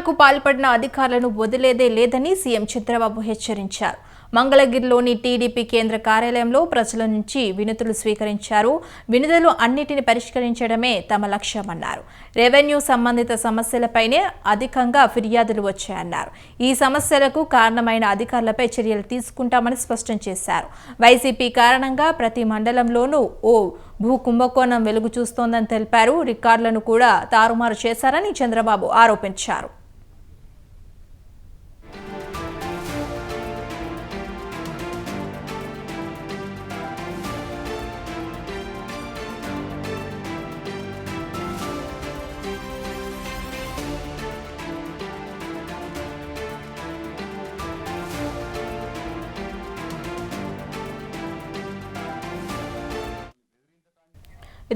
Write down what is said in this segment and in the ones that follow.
అక్రమాలకు పాల్పడిన అధికారులను వదిలేదే లేదని సీఎం చంద్రబాబు హెచ్చరించారు. మంగళగిరిలోని టీడీపీ కేంద్ర కార్యాలయంలో ప్రజల నుంచి వినతులు స్వీకరించారు. వినతులు అన్నిటిని పరిష్కరించడమే తమ లక్ష్యమన్నారు. రెవెన్యూ సంబంధిత సమస్యలపైనే అధికంగా ఫిర్యాదులు వచ్చాయన్నారు. ఈ సమస్యలకు కారణమైన అధికారులపై చర్యలు తీసుకుంటామని స్పష్టం చేశారు. వైసీపీ కారణంగా ప్రతి మండలంలోనూ ఓ భూ కుంభకోణం వెలుగు చూస్తోందని తెలిపారు. రికార్డులను కూడా తారుమారు చేశారని చంద్రబాబు ఆరోపించారు.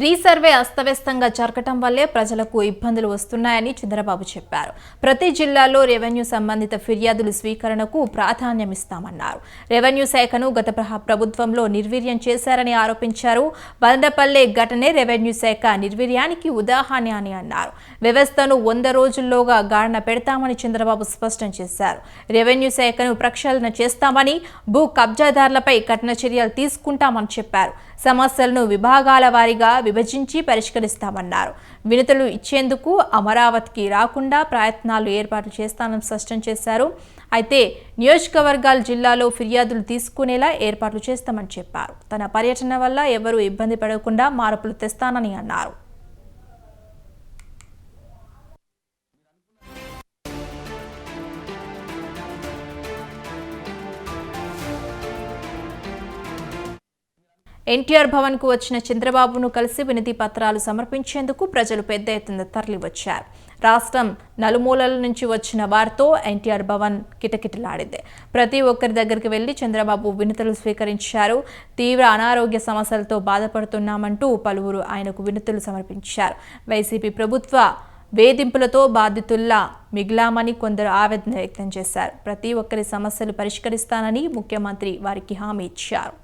రీసర్వే అస్తవ్యస్తంగా జరగటం వల్లే ప్రజలకు ఇబ్బందులు వస్తున్నాయని చంద్రబాబు చెప్పారు. ప్రతి జిల్లాలో రెవెన్యూ సంబంధిత ఫిర్యాదులు స్వీకరణకు ప్రాధాన్యమిస్తామన్నారు. రెవెన్యూ శాఖను గత ప్రభుత్వంలో నిర్వీర్యం చేశారని ఆరోపించారు. బందపల్లె ఘటనే రెవెన్యూ శాఖ నిర్వీర్యానికి ఉదాహరణ అని అన్నారు. వ్యవస్థను వంద రోజుల్లోగా గాడిన పెడతామని చంద్రబాబు స్పష్టం చేశారు. రెవెన్యూ శాఖను ప్రక్షాళన చేస్తామని భూ కబ్జాదారులపై కఠిన చర్యలు తీసుకుంటామని చెప్పారు. సమస్యలను విభాగాల వారీగా విభజించి పరిష్కరిస్తామన్నారు. వినతులు ఇచ్చేందుకు అమరావతికి రాకుండా ప్రయత్నాలు ఏర్పాటు చేస్తానని స్పష్టం చేశారు. అయితే నియోజకవర్గాల జిల్లాలో ఫిర్యాదులు తీసుకునేలా ఏర్పాట్లు చేస్తామని చెప్పారు. తన పర్యటన వల్ల ఎవరూ ఇబ్బంది పడకుండా మార్పులు తెస్తానని అన్నారు. ఎన్టీఆర్ భవన్కు వచ్చిన చంద్రబాబును కలిసి వినతి పత్రాలు సమర్పించేందుకు ప్రజలు పెద్ద ఎత్తున తరలివచ్చారు. రాష్ట్రం నలుమూలల నుంచి వచ్చిన వారితో ఎన్టీఆర్ భవన్ కిటకిటలాడింది. ప్రతి ఒక్కరి దగ్గరికి వెళ్ళి చంద్రబాబు వినతులు స్వీకరించారు. తీవ్ర అనారోగ్య సమస్యలతో బాధపడుతున్నామంటూ పలువురు ఆయనకు వినతులు సమర్పించారు. వైసీపీ ప్రభుత్వ వేధింపులతో బాధితుల్లా మిగిలామని కొందరు ఆవేదన వ్యక్తం చేశారు. ప్రతి ఒక్కరి సమస్యలు పరిష్కరిస్తానని ముఖ్యమంత్రి వారికి హామీ ఇచ్చారు.